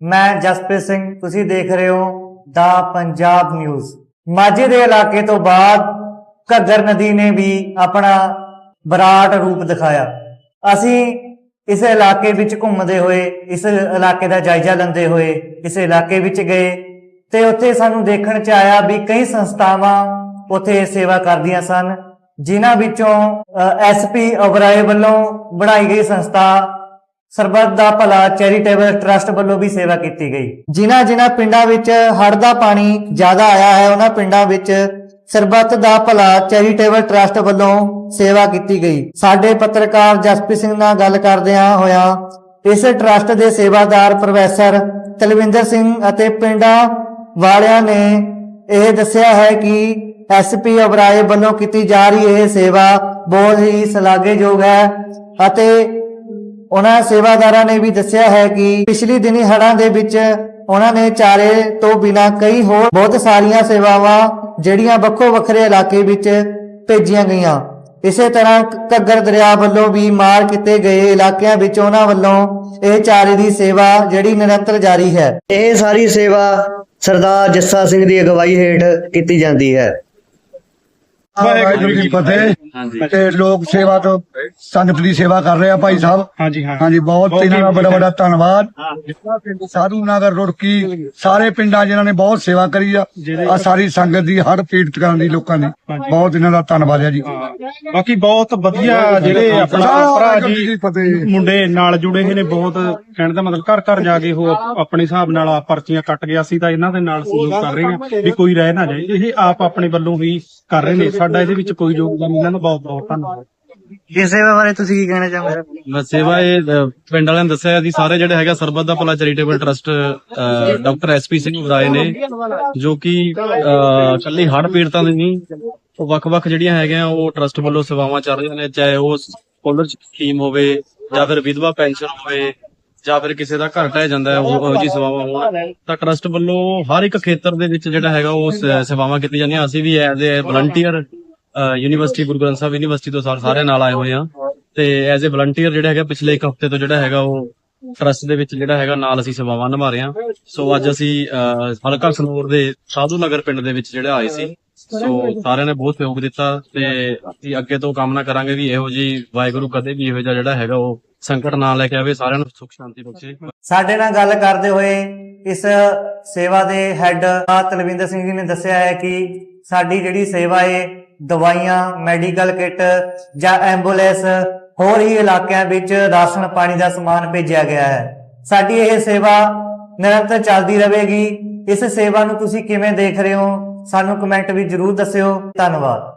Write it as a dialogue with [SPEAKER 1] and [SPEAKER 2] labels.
[SPEAKER 1] ਮੈਂ ਜਸਪ੍ਰੀਤ ਸਿੰਘ, ਤੁਸੀਂ ਦੇਖ ਰਹੇ ਹੋ ਦਾ ਪੰਜਾਬ ਨਿਊਜ਼ ਮਾਝੇ ਦੇ ਇਲਾਕੇ ਤੋਂ ਬਾਅਦ ਘੱਗਰ ਨਦੀ ਨੇ ਵੀ ਆਪਣਾ ਵਿਰਾਟ ਰੂਪ ਦਿਖਾਇਆ। ਅਸੀਂ ਇਸ ਇਲਾਕੇ ਵਿੱਚ ਘੁੰਮਦੇ ਹੋਏ, ਇਸ ਇਲਾਕੇ ਦਾ ਜਾਇਜ਼ਾ ਲੈਂਦੇ ਹੋਏ, ਇਸ ਇਲਾਕੇ ਵਿੱਚ ਗਏ ਤੇ ਉੱਥੇ ਸਾਨੂੰ ਦੇਖਣ ਚ ਆਇਆ ਵੀ ਕਈ ਸੰਸਥਾਵਾਂ ਉੱਥੇ ਸੇਵਾ ਕਰਦੀਆਂ ਸਨ, ਜਿਨ੍ਹਾਂ ਵਿੱਚੋਂ ਐਸਪੀ ਓਬਰਾਏ ਵੱਲੋਂ ਬਣਾਈ ਗਈ ਸੰਸਥਾ ਸਰਬੱਤ ਦਾ ਭਲਾ ਚੈਰੀਟੇਬਲ ਟਰਸਟ ਵੱਲੋਂ ਵੀ ਸੇਵਾ ਕੀਤੀ ਗਈ। ਜਿਨ੍ਹਾਂ ਜਿਨ੍ਹਾਂ ਪਿੰਡਾਂ ਵਿੱਚ ਹੜ੍ਹ ਦਾ ਪਾਣੀ ਜ਼ਿਆਦਾ ਆਇਆ ਹੈ, ਉਹਨਾਂ ਪਿੰਡਾਂ ਵਿੱਚ ਸਰਬੱਤ ਦਾ ਭਲਾ ਚੈਰੀਟੇਬਲ ਟਰਸਟ ਵੱਲੋਂ ਸੇਵਾ ਕੀਤੀ ਗਈ। ਸਾਡੇ ਪੱਤਰਕਾਰ ਜਸਪ੍ਰੀਤ ਸਿੰਘ ਨਾਲ ਗੱਲ ਕਰਦਿਆਂ ਹੋਇਆ ਇਸ ਟਰਸਟ ਦੇ ਸੇਵਾਦਾਰ ਪ੍ਰੋਫੈਸਰ ਤਲਵਿੰਦਰ ਸਿੰਘ ਅਤੇ ਪਿੰਡਾਂ ਵਾਲਿਆਂ ਨੇ ਇਹ ਦੱਸਿਆ ਹੈ ਕਿ ਐਸਪੀ ਅਬਰਾਏ ਵੱਲੋਂ ਕੀਤੀ ਜਾ ਰਹੀ ਇਹ ਸੇਵਾ ਬਹੁਤ ਹੀ ਸ਼ਲਾਘੇਯੋਗ ਹੈ ਅਤੇ ਉਹਨਾਂ ਸੇਵਾਦਾਰਾਂ ਨੇ ਵੀ ਦੱਸਿਆ ਹੈ ਕਿ ਪਿਛਲੀ ਦਿਨੀ ਹੜ੍ਹਾਂ ਦੇ ਵਿੱਚ ਉਹਨਾਂ ਨੇ ਚਾਰੇ ਤੋਂ ਬਿਨਾ ਕਈ ਹੋਰ ਬਹੁਤ ਸਾਰੀਆਂ ਸੇਵਾਵਾਂ ਜਿਹੜੀਆਂ ਵੱਖੋ ਵੱਖਰੇ ਇਲਾਕੇ ਵਿੱਚ ਭੇਜੀਆਂ ਗਈਆਂ। ਇਸੇ ਤਰ੍ਹਾਂ ਘੱਗਰ ਦਰਿਆ ਵੱਲੋਂ ਵੀ ਮਾਰ ਕੀਤੇ ਗਏ ਇਲਾਕਿਆਂ ਵਿੱਚ ਉਹਨਾਂ ਵੱਲੋਂ ਇਹ ਚਾਰੇ ਦੀ ਸੇਵਾ ਜਿਹੜੀ ਨਿਰੰਤਰ ਜਾਰੀ ਹੈ। ਇਹ ਸਾਰੀ ਸੇਵਾ ਸਰਦਾਰ ਜੱਸਾ ਸਿੰਘ ਦੀ ਅਗਵਾਈ ਹੇਠ ਕੀਤੀ ਜਾਂਦੀ ਹੈ।
[SPEAKER 2] ਵਾਹਿਗੁਰੂ ਜੀ ਕੀ ਫਤਿਹ। ਤੇ ਲੋਕ ਸੇਵਾ ਤੋਂ ਸੰਗਤ ਦੀ ਸੇਵਾ ਕਰ ਰਹੇ ਆ ਭਾਈ ਸਾਹਿਬ।
[SPEAKER 3] ਹਾਂਜੀ ਹਾਂ।
[SPEAKER 2] ਹਾਂਜੀ ਬਹੁਤ ਇਹਨਾਂ ਦਾ ਬੜਾ ਬੜਾ ਧੰਨਵਾਦ। ਸਾਧੂ ਨਗਰ ਰੁੜਕੀ ਸਾਰੇ ਪਿੰਡਾਂ ਜਿਨ੍ਹਾਂ ਨੇ ਬਹੁਤ ਸੇਵਾ ਕਰੀ ਆ ਆ ਸਾਰੀ ਸੰਗਤ ਦੀ ਹੜ ਪੀੜਤ ਕਰਨ ਦੀ ਲੋਕਾਂ ਦੀ। ਬਹੁਤ ਇਹਨਾਂ ਦਾ ਧੰਨਵਾਦ ਹੈ ਜੀ।
[SPEAKER 3] ਬਾਕੀ ਬਹੁਤ ਵਧੀਆ ਜਿਹੜੇ ਆਪਣਾ ਭਰਾ
[SPEAKER 2] ਜੀ
[SPEAKER 3] ਮੁੰਡੇ ਨਾਲ ਜੁੜੇ ਹੋਏ ਨੇ ਬਹੁਤ ਕਹਿਣ ਦਾ ਮਤਲਬ ਘਰ ਘਰ ਜਾ ਕੇ ਉਹ ਆਪਣੇ ਹਿਸਾਬ ਨਾਲ ਆ ਪਰਚੀਆਂ ਕੱਟ ਗਿਆ ਸੀ ਤਾਂ ਇਹਨਾਂ ਦੇ ਨਾਲ ਸਹਿਯੋਗ ਕਰ ਰਹੇ ਹਾਂ ਵੀ ਕੋਈ ਰਹਿ ਨਾ ਜਾਏ। ਇਹ ਆਪ ਆਪਣੇ ਵੱਲੋਂ ਹੀ ਕਰ ਰਹੇ ਨੇ ਸਾਡਾ ਇਹਦੇ ਵਿੱਚ ਕੋਈ ਯੋਗਦਾਨ ਨਹੀਂ ਇਹਨਾਂ ਦਾ ਬਹੁਤ ਬਹੁਤ ਧੰਨਵਾਦ।
[SPEAKER 1] ਇਸ ਸੇਵਾ ਬਾਰੇ ਤੁਸੀਂ ਕੀ ਕਹਿਣਾ ਚਾਹੁੰਦੇ ਹੋ?
[SPEAKER 4] ਸੇਵਾ ਇਹ ਅ, ਪਿੰਡ ਵਾਲਿਆਂ ਨੇ ਦੱਸਿਆ ਜੀ ਸਾਰੇ ਜਿਹੜੇ ਹੈਗਾ Sarbat da Bhala charitable trust doctor SP Singh Oberoi ਨੇ ਜੋ ਕਿ ਅ, ਇਕੱਲੀ ਹੜ੍ਹ ਪੀੜਤਾਂ ਦੇ ਨਹੀਂ ਉਹ ਵੱਖ-ਵੱਖ ਜਿਹੜੀਆਂ ਹੈਗੀਆਂ ਉਹ ਟਰਸਟ ਵੱਲੋਂ ਸੇਵਾਵਾਂ ਚੱਲ ਰਹੀਆਂ ਨੇ ਚਾਹੇ ਉਹ ਸਕਾਲਰਸ਼ਿਪ ਸਕੀਮ ਹੋਵੇ ਜਾਂ ਫਿਰ ਵਿਧਵਾ ਪੈਨਸ਼ਨ ਹੋਵੇ ਜਾਂ ਫਿਰ ਕਿਸੇ ਦਾ ਘਰ ਢਹਿ ਜਾਂਦਾ ਹੈ ਉਹ ਉਹ ਜੀ ਸੇਵਾਵਾਂ ਹੋਣ ਤਾਂ ਟਰਸਟ ਵੱਲੋਂ ਹਰ ਇੱਕ ਖੇਤਰ ਦੇ ਵਿੱਚ ਜਿਹੜਾ ਹੈਗਾ ਉਹ ਸ- ਸੇਵਾਵਾਂ ਕੀਤੀਆਂ ਜਾਂਦੀਆਂ ਅਸੀਂ ਵੀ as a volunteer university Guru Granth Sahib university ਤੋਂ ਸਾਰੇ ਨਾਲ ਆਏ ਹੋਏ ਆ। ਤੇ ਐਜ਼ ਅ ਵਲੰਟੀਅਰ ਜਿਹੜਾ ਹੈਗਾ, ਪਿਛਲੇ ਇੱਕ ਹਫ਼ਤੇ ਤੋਂ ਜਿਹੜਾ ਹੈਗਾ, ਉਹ ਟਰਸਟ ਦੇ ਵਿੱਚ ਜਿਹੜਾ ਹੈਗਾ, ਨਾਲ ਅਸੀਂ ਸੇਵਾਵਾਂ ਨਿਭਾ ਰਹੇ ਹਾਂ ਸੋ ਅੱਜ ਅਸੀਂ ਹਲਕਾ ਸਨੌਰ ਦੇ ਸਾਧੂ ਨਗਰ ਪਿੰਡ ਦੇ ਵਿੱਚ ਜਿਹੜਾ ਆਏ ਸੀ। ਸੋ ਸਾਰਿਆਂ ਨੇ ਬਹੁਤ ਸਹਿਯੋਗ ਦਿੱਤਾ ਤੇ ਅਸੀਂ ਅੱਗੇ ਤੋਂ ਕਾਮਨਾ ਕਰਾਂਗੇ ਵੀ ਇਹੋ ਜੀ ਵਾਹਿਗੁਰੂ ਕਦੇ ਵੀ ਇਹੋ ਜਿਹਾ ਜਿਹੜਾ ਹੈਗਾ, ਉਹ ਸੰਕਟ ਨਾ ਲੈ ਕੇ ਆਵੇ, ਸਾਰਿਆਂ ਨੂੰ ਸੁਖ ਸ਼ਾਂਤੀ ਬਖਸ਼ੇ।
[SPEAKER 1] ਸਾਡੇ ਨਾਲ ਗੱਲ ਕਰਦੇ ਹੋਏ ਇਸ ਸੇਵਾ ਦੇ ਹੈੱਡ ਤਲਵਿੰਦਰ ਸਿੰਘ ਜੀ ਨੇ ਦੱਸਿਆ ਹੈ ਕਿ ਸਾਡੀ ਜਿਹੜੀ ਸੇਵਾ ਹੈ ਦਵਾਈਆਂ ਮੈਡੀਕਲ ਕਿੱਟ ਜਾਂ ਐਂਬੂਲੈਂਸ ਹੋਰ ਹੀ ਇਲਾਕਿਆਂ ਵਿੱਚ ਰਾਸ਼ਨ ਪਾਣੀ ਦਾ ਸਮਾਨ ਭੇਜਿਆ ਗਿਆ ਹੈ। ਸਾਡੀ ਇਹ ਸੇਵਾ ਨਿਰੰਤਰ ਚੱਲਦੀ ਰਹੇਗੀ। ਇਸ ਸੇਵਾ ਨੂੰ ਤੁਸੀਂ ਕਿਵੇਂ ਦੇਖ ਰਹੇ ਹੋ? ਸਾਨੂੰ ਕਮੈਂਟ ਵਿੱਚ ਜਰੂਰ ਦੱਸਿਓ। ਧੰਨਵਾਦ।